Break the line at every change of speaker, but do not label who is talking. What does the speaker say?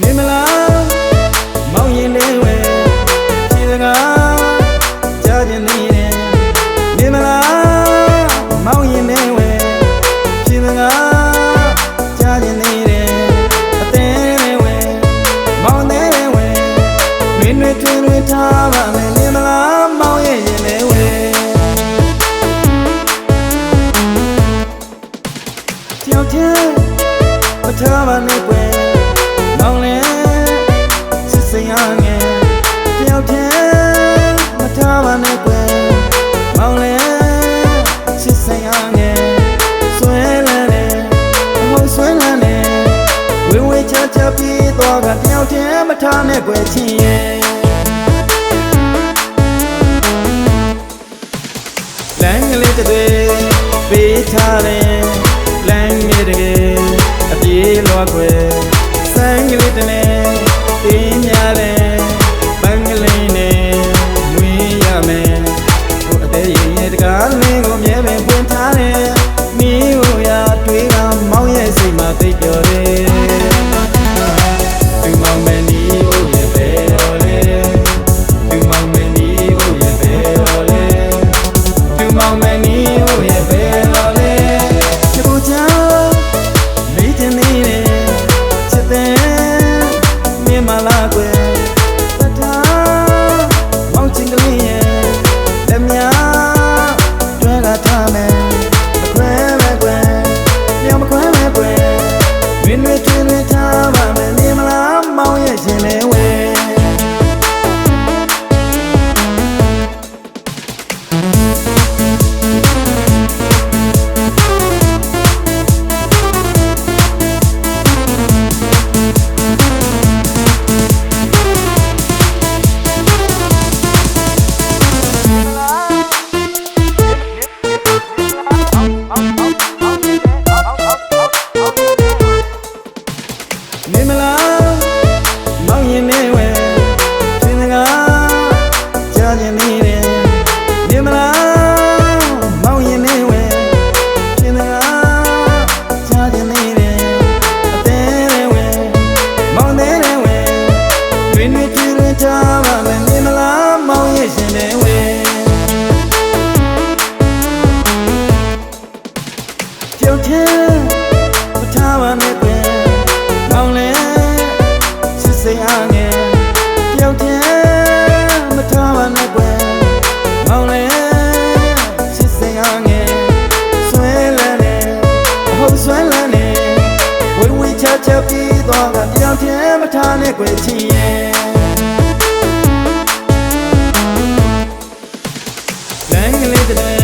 မင်းမလားမောင်ရင်လေးဝဲခြေစကားကြားခြင်းနေတယ်မင်းမလားမောင်ရင်လေးဝဲခြေစကားကြားခြင်းနေတယ်အသင်းလေးဝဲမောင်သေးလေးဝဲမင်းတွေတွင်တွင်ထားပါမယ်မင်းမလားမောင်ရင်ရင်လေးဝဲကြောက်ချင်းမထားပါနဲ့ကွယ် ကောင်းလဲစစ်စင်ရငယ်တယောက်တည်းမထားပါနဲ့ကွယ်မောင်းလဲစစ်စင်ရငယ်ဆွဲလဲလဲအမုံဆွဲလဲလဲဝေဝေချာချာပြေးသွားကတယောက်တည်းမထားနဲ့ကွယ်ချင်းရဲ့လမ်းကလေးတွေပေးထားတယ်လမ်းငယ်တကယ်အပြေးလွားကွယ် In. Pamela လက်ချက်ပြီးသွားကတရားပြင်းမထားနဲ့ခွေချင်ရဲ့လမ်းကလေးတဲ့